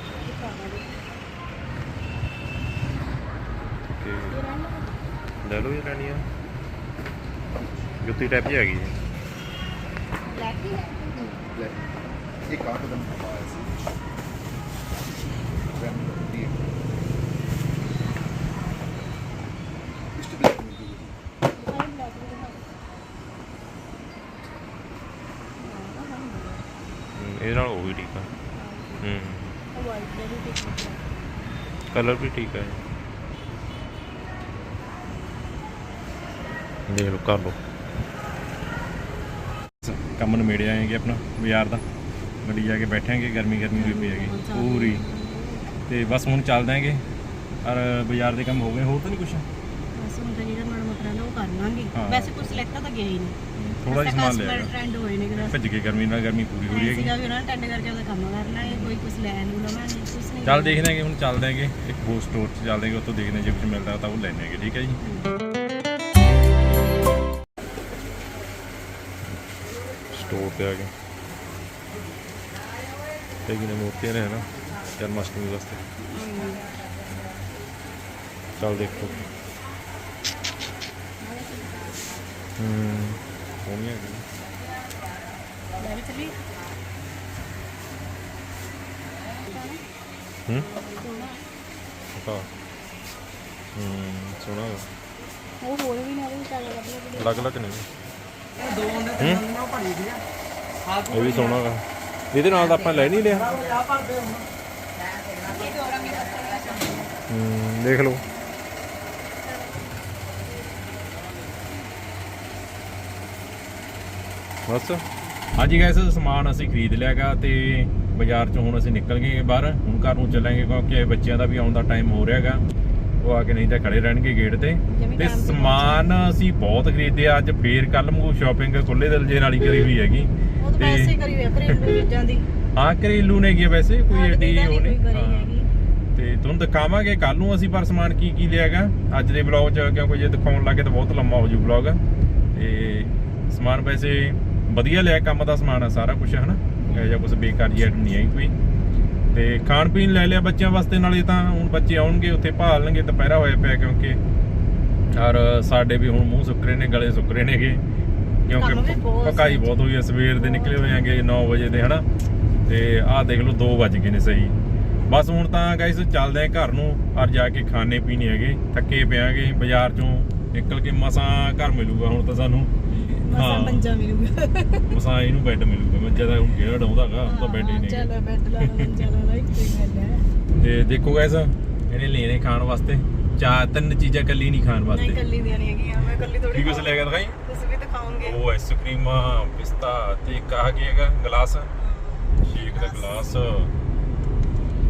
ਠੀਕ ਹੈ ਲੈ ਲਓ ਇਹ ਲੈਣੀ ਆ। ਜੁੱਤੀ ਟਾਈਪ ਜੀ ਹੈਗੀ ਹੈ ਲੈ ਇਹ ਕਾਹ ਕਦਮ ਪਾਇਆ ਸੀ ਰੈਮ ਦੀ ਇਸਟ ਬਲੈਕ ਮਿਲ ਗਈ ਹੂੰ, ਇਹਦੇ ਨਾਲ ਉਹ ਵੀ ਠੀਕ ਆ। ਹੂੰ। ਵਾਈਟ ਦੇ ਵੀ ਠੀਕ ਕਲਰ ਵੀ ਠੀਕ ਹੈ ਦੇਖ ਲਓ ਕਰ ਲਓ। ਕੰਮ ਨਿਬੇੜੇ ਆਏਗੇ ਆਪਣਾ ਬਾਜ਼ਾਰ ਦਾ। ਗੱਡੀ ਜਾ ਕੇ ਬੈਠਾਂਗੇ ਗਰਮੀ ਗਰਮੀ ਹੋਈ ਪਈ ਹੈਗੀ ਪੂਰੀ। ਤੇ ਬਸ ਹੁਣ ਚੱਲ ਦਾਂਗੇ ਔਰ ਬਾਜ਼ਾਰ ਦੇ ਕੰਮ ਹੋ ਗਏ ਹੋਰ ਤਾਂ ਨਹੀਂ ਕੁਛ? ਬਸ ਹੁਣ ਤਾਂ ਜਿਹੜਾ ਮਾੜਾ ਮੋਟਾ ਰਹਿੰਦਾ ਉਹ ਕਰ ਲਾਂਗੇ। ਹਾਂ। ਵੈਸੇ ਕੁਝ ਸਿਲੈਕਟ ਤਾਂ ਗਿਆ ਹੀ ਨਹੀਂ। ਥੋੜਾ ਜਿਹਾ ਸਮਾਨ ਲਿਆ। ਟ੍ਰੈਂਡ ਹੋਏ ਨੇ ਕਿਹੜਾ ਭੱਜ ਕੇ ਗਰਮੀ ਨਾਲ ਗਰਮੀ ਪੂਰੀ ਹੋ ਰਹੀ ਹੈਗੀ। ਸੀਗਾ ਵੀ ਉਹਨਾਂ ਨੇ ਟੈਂਡ ਕਰਕੇ ਉਹਦਾ ਕੰਮ ਕਰਨਾ ਹੈ ਕੋਈ ਕੁਝ ਲੈ ਨੂੰ ਲਵਾਂਗੇ ਕੁਝ ਨਹੀਂ। ਚੱਲ ਦੇਖਦੇ ਆਂਗੇ ਹੁਣ ਚੱਲ ਦਾਂਗੇ ਇੱਕ ਹੋਰ ਸਟੋਰ 'ਚ ਚੱਲ ਦਾਂਗੇ ਉੱਥੋਂ ਦੇਖਦੇ ਹਾਂ ਜੇ ਕੁਝ ਮਿਲਦਾ ਤਾਂ ਉਹ ਲੈਣੇ ਆਂਗੇ ਠੀਕ ਹੈ ਜੀ? ਤੇ ਆ ਗਏ ਤੇ ਕਿਨੇ ਮੂਰਤੀਆਂ ਨੇ ਹੈ ਨਾ? ਜਨਮਾਸ਼ਟਮੀ ਵਾਸਤੇ। ਚੱਲ ਦੇਖੋ। ਹੂੰ ਸੋਹਣੀਆਂ ਹੈਗੀਆਂ ਲੈ ਵੀ ਚੱਲੀ। ਹੂੰ? ਪਤਾ। ਹੂੰ ਸੋਹਣਾ। ਉਹ ਹੋਰ ਵੀ ਨਾ ਵੀ ਚੱਲ ਵਧੀਆ ਅਲੱਗ ਅਲੱਗ ਨੇ। ਦੋ ਹੁੰਦੇ ਇਹ ਵੀ ਸੋਹਣਾ ਗਾ ਇਹਦੇ ਨਾਲ ਤਾਂ ਆਪਾਂ ਲੈ ਨਹੀਂ ਲਿਆ। ਹੂੰ ਦੇਖ ਲਓ। ਬਸ। ਹਾਂਜੀ ਗਾਇਸ ਸਮਾਨ ਅਸੀਂ ਖਰੀਦ ਲਿਆਗਾ ਤੇ ਬਾਜ਼ਾਰ ਚੋਂ ਹੁਣ ਅਸੀਂ ਨਿਕਲ ਗਏ ਬਾਹਰ। ਹੁਣ ਘਰ ਨੂੰ ਚੱਲਾਂਗੇ ਕਿਉਂਕਿ ਬੱਚਿਆਂ ਦਾ ਵੀ ਆਉਣ ਦਾ ਟਾਈਮ ਹੋ ਰਿਹਾਗਾ ਉਹ ਆ ਕੇ ਨਹੀਂ ਤਾਂ ਖੜੇ ਰਹਿਣਗੇ ਗੇਟ ਤੇ। ਤੇ ਸਮਾਨ ਅਸੀਂ ਬਹੁਤ ਖਰੀਦੇ ਆ। ਅੱਜ ਫੇਰ ਕੱਲ ਮੂ ਸ਼ਾਪਿੰਗ ਖੁੱਲੇ ਦਿਲ ਜੇ ਨਾਲ ਹੀ ਕਰੀ ਹੋਈ ਹੈਗੀ। ਉਹ ਤਾਂ ਵੈਸੇ ਕਰੀ ਹੋਈ ਘਰੇਲੂ ਚੀਜ਼ਾਂ ਦੀ। ਹਾਂ ਘਰੇਲੂ ਨੇ ਕੀ ਵੈਸੇ ਕੋਈ ਏਡੀ ਉਹ ਨਹੀਂ। ਤੇ ਤੁਹਾਨੂੰ ਦਿਖਾਵਾਂਗੇ ਕੱਲ ਨੂੰ ਅਸੀਂ ਪਰ ਸਮਾਨ ਕੀ ਕੀ ਲਿਆਗਾ। ਅੱਜ ਦੇ ਵਲੌਗ 'ਚ ਕਿਉਂਕਿ ਜੇ ਦਿਖਾਉਣ ਲੱਗੇ ਤਾਂ ਬਹੁਤ ਲੰਮਾ ਹੋ ਜੂ ਵਲੌਗ ਤੇ ਸਮਾਨ ਵੈਸੇ ਵਧੀਆ ਲਿਆ ਕੰਮ ਦਾ ਸਮਾਨ ਆ ਸਾਰਾ ਕੁਝ ਹਨਾ? ਇਹ ਜਾਂ ਕੁਝ ਬੇਕਾਰ ਜੀ ਆਈਟਮ ਨਹੀਂ ਆਈ ਕੋਈ। ਤੇ ਖਾਣ ਪੀਣ ਲੈ ਲਿਆ ਬੱਚਿਆਂ ਵਾਸਤੇ ਨਾਲੇ ਤਾਂ ਹੁਣ ਬੱਚੇ ਆਉਣਗੇ ਉੱਥੇ ਭਾਲਣਗੇ ਦੁਪਹਿਰਾ ਹੋਇਆ ਪਿਆ ਕਿਉਂਕਿ ਔਰ ਸਾਡੇ ਵੀ ਹੁਣ ਮੂੰਹ ਸੁੱਕਰੇ ਨੇ ਗਲੇ ਸੁੱਕਰੇ ਨੇਗੇ। ਕੰਮ ਵੀ ਕਿਉਂਕਿ ਪਕਾਈ। ਬਹੁਤ ਹੋਈ ਹੈ ਸਵੇਰ ਦੇ ਨਿਕਲੇ ਹੋਏ ਆਂਗੇ 9 ਵਜੇ ਦੇ ਹਨਾ? ਤੇ ਆਹ ਦੇਖ ਲਓ 2 ਵੱਜ ਗਏ ਨੇ ਸਹੀ। ਬਸ ਹੁਣ ਤਾਂ ਗਾਇਸ ਚੱਲਦੇ ਆ ਘਰ ਨੂੰ ਔਰ ਜਾ ਕੇ ਖਾਣੇ ਪੀਣੇ ਹੈਗੇ ਥੱਕੇ ਪਿਆਂਗੇ ਬਾਜ਼ਾਰ ਚੋਂ ਨਿਕਲ ਕੇ ਮਸਾਂ ਘਰ ਮਿਲੂਗਾ ਹੁਣ ਤਾਂ ਸਾਨੂੰ। ਮਸਾਂ ਮੰਜਾ ਮਿਲੂਗਾ। ਮਸਾਂ ਇਹਨੂੰ ਬੈੱਡ ਮਿਲੂਗਾ। ਮੰਜਾ ਤਾਂ ਹੁਣ ਕਿਹੜਾ ਡਾਉਂਦਾਗਾ ਹੁਣ ਤਾਂ ਬੈੱਡ ਹੀ ਨਹੀਂ ਚਲੋ ਬੈੱਡ ਲਾ ਲਓ, ਮੰਜਾ ਲਾ ਲਓ, ਇੱਕੋ ਹੀ ਗੱਲ ਹੈ। ਤੇ ਦੇਖੋ ਗਾਇਸ ਇਹਨੇ ਲੈਣੇ ਖਾਣ ਵਾਸਤੇ। ਚਾਰ ਤਿੰਨ ਚੀਜ਼ਾਂ ਕੱਲੀ ਨਹੀਂ ਖਾਣ ਨਹੀਂ ਵਾਸਤੇ ਕੱਲੀ ਦੇਣੀ ਹੈਗੀ ਆ ਮੈਂ ਕੱਲੀ ਥੋੜੀ ਕੀ ਕੁਛ ਲੈ ਕੇ ਦਿਖਾਈ। ਤੁਸੀਂ ਵੀ ਦਿਖਾਓਗੇ ਉਹ ਆਈਸਕ੍ਰੀਮਾਂ ਪਿਸਤਾ ਤੇ ਇੱਕ ਆ ਕੀ ਹੈਗਾ ਗਲਾਸ। ਸ਼ੇਕ ਦਾ ਗਲਾਸ।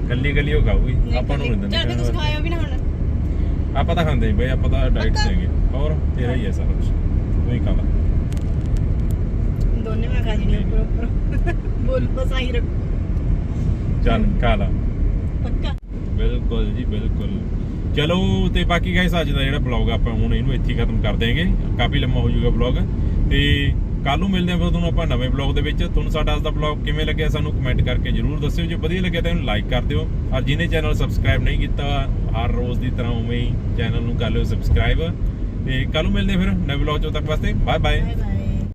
ਕੱਲੀ ਕੱਲੀ ਉਹ ਖਾਊਗੀ। ਆਪਾਂ ਨੂੰ ਨਹੀਂ ਚੱਲ ਵੀ ਤੁਸੀਂ ਦਿੰਦੇ ਖਾਇਆ ਵੀ ਨਾ ਹੁਣ। ਆਪਾਂ ਤਾਂ ਖਾਂਦੇ ਨਹੀਂ ਬਈ ਆਪਾਂ ਤਾਂ ਡਾਈਟ ਤੇ ਹੈਗੇ। ਹੋਰ ਤੇਰਾ ਹੀ ਹੈ ਸਾਰਾ ਕੁਝ ਤੂੰ ਹੀ ਖਾ ਲੈ। ਦੋਨੇ ਰੱਖੋ। ਚੱਲ ਖਾ ਲਾ। ਪੱਕਾ। ਬਿਲਕੁਲ ਜੀ ਬਿਲਕੁਲ। ਚਲੋ ਤੇ ਬਾਕੀ ਗਾਇਸ ਅੱਜ ਦਾ ਜਿਹੜਾ ਬਲੌਗ ਆਪਾਂ ਹੁਣ ਇਹਨੂੰ ਇੱਥੇ ਹੀ ਖਤਮ ਕਰ ਦੇਵਾਂਗੇ ਕਾਫੀ ਲੰਮਾ ਹੋ ਜਾਊਗਾ ਬਲੌਗ ਤੇ ਕੱਲ ਨੂੰ ਮਿਲਦੇ ਫਿਰ ਤੁਹਾਨੂੰ ਆਪਾਂ ਨਵੇਂ ਬਲੌਗ ਦੇ ਵਿੱਚ। ਤੁਹਾਨੂੰ ਸਾਡਾ ਅੱਜ ਦਾ ਬਲੌਗ ਕਿਵੇਂ ਲੱਗਿਆ ਸਾਨੂੰ ਕਮੈਂਟ ਕਰਕੇ ਜਰੂਰ ਦੱਸਿਓ। ਜੇ ਵਧੀਆ ਲੱਗਿਆ ਤਾਂ ਇਹਨੂੰ ਲਾਈਕ ਕਰ ਦਿਓ। ਔਰ ਜਿਹਨੇ ਚੈਨਲ ਸਬਸਕ੍ਰਾਈਬ ਨਹੀਂ ਕੀਤਾ ਹਰ ਰੋਜ਼ ਦੀ ਤਰ੍ਹਾਂ ਉਵੇਂ ਹੀ ਚੈਨਲ ਨੂੰ ਕਰ ਲਿਓ ਸਬਸਕ੍ਰਾਈਬ ਤੇ ਕੱਲ ਨੂੰ ਮਿਲਦੇ ਫਿਰ ਨਵੇਂ ਬਲੌਗ ਚੋਂ। ਤੱਕ ਵਾਸਤੇ ਬਾਏ ਬਾਏ ਬਾਏ ਬਾਏ